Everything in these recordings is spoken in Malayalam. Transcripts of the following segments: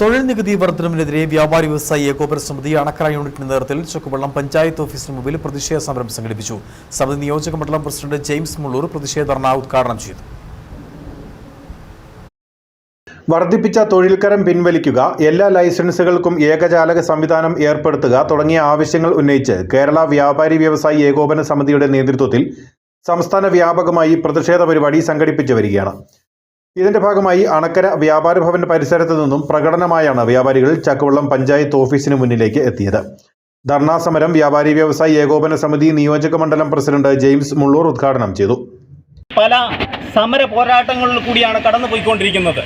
തൊഴിൽ നികുതി വർധനവിനെതിരെ വ്യാപാരി വ്യവസായി ഏകോപന സമിതി അണക്കര യൂണിറ്റിന്റെ നേതൃത്വത്തിൽ ചുക്കുവള്ളം പഞ്ചായത്ത് ഓഫീസിന് മുമ്പിൽ പ്രതിഷേധ സമരം സംഘടിപ്പിച്ചു. സമിതി നിയോജക മണ്ഡലം പ്രസിഡന്റ് ജെയിംസ് മുള്ളൂർ പ്രതിഷേധ ധർണ ഉദ്ഘാടനം ചെയ്തു. വർദ്ധിപ്പിച്ച തൊഴിൽക്കരം പിൻവലിക്കുക എല്ലാ ലൈസൻസുകൾക്കും ഏകജാലക സംവിധാനം ഏർപ്പെടുത്തുക തുടങ്ങിയ ആവശ്യങ്ങൾ ഉന്നയിച്ച് കേരള വ്യാപാരി വ്യവസായി ഏകോപന സമിതിയുടെ നേതൃത്വത്തിൽ സംസ്ഥാന വ്യാപകമായി പ്രതിഷേധ പരിപാടി സംഘടിപ്പിച്ചു വരികയാണ്. ഇതിന്റെ ഭാഗമായി അണക്കര വ്യാപാര ഭവൻ പരിസരത്ത് നിന്നും പ്രകടനമായാണ് വ്യാപാരികൾ ചക്കവള്ളം പഞ്ചായത്ത് ഓഫീസിന് മുന്നിലേക്ക് എത്തിയത്. ധർണാ സമരം വ്യാപാരി വ്യവസായി ഏകോപന സമിതി നിയോജക മണ്ഡലം പ്രസിഡന്റ് ജെയിംസ് മുള്ളൂർ ഉദ്ഘാടനം ചെയ്തു. പല സമര പോരാട്ടങ്ങളിൽ കൂടിയാണ് കടന്നു പോയിക്കൊണ്ടിരിക്കുന്നത്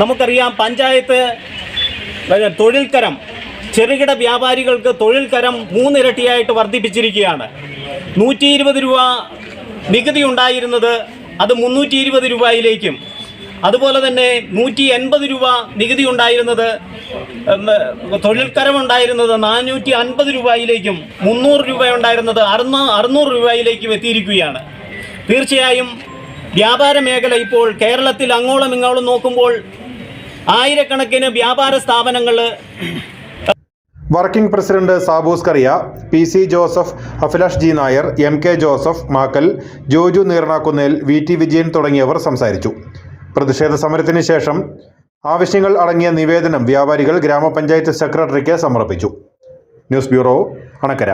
നമുക്കറിയാം പഞ്ചായത്ത് തൊഴിൽ തൊഴിൽക്കരം ചെറുകിട വ്യാപാരികൾക്ക് തൊഴിൽക്കരം മൂന്നിരട്ടിയായിട്ട് വർദ്ധിപ്പിച്ചിരിക്കുകയാണ്. നൂറ്റി ഇരുപത് രൂപ നികുതി ഉണ്ടായിരുന്നത് അത് മുന്നൂറ്റി ഇരുപത് രൂപയിലേക്കും. അതുപോലെ തന്നെ നൂറ്റി എൺപത് രൂപ നികുതി ഉണ്ടായിരുന്നത് തൊഴിൽക്കരമുണ്ടായിരുന്നത് നാനൂറ്റി അൻപത് രൂപയിലേക്കും മുന്നൂറ് രൂപ ഉണ്ടായിരുന്നത് അറുന്നൂ അറുന്നൂറ് രൂപയിലേക്കും എത്തിയിരിക്കുകയാണ്. തീർച്ചയായും വ്യാപാര മേഖല ഇപ്പോൾ കേരളത്തിൽ അങ്ങോളം ഇങ്ങോളം നോക്കുമ്പോൾ ആയിരക്കണക്കിന് വ്യാപാര സ്ഥാപനങ്ങൾ working president Saboos Kariya P C Joseph Abhilash G Nair M K Joseph Makkal Joju Neernakkunnel V T Vijayan തുടങ്ങിയവർ സംസാരിച്ചു. പ്രതിഷേധ സമരത്തിന് ശേഷം ആവശ്യങ്ങൾ അടങ്ങിയ നിവേദനം വ്യാപാരികൾ ഗ്രാമപഞ്ചായത്ത് സെക്രട്ടറിക്ക് സമർപ്പിച്ചു. News bureau Anakkara.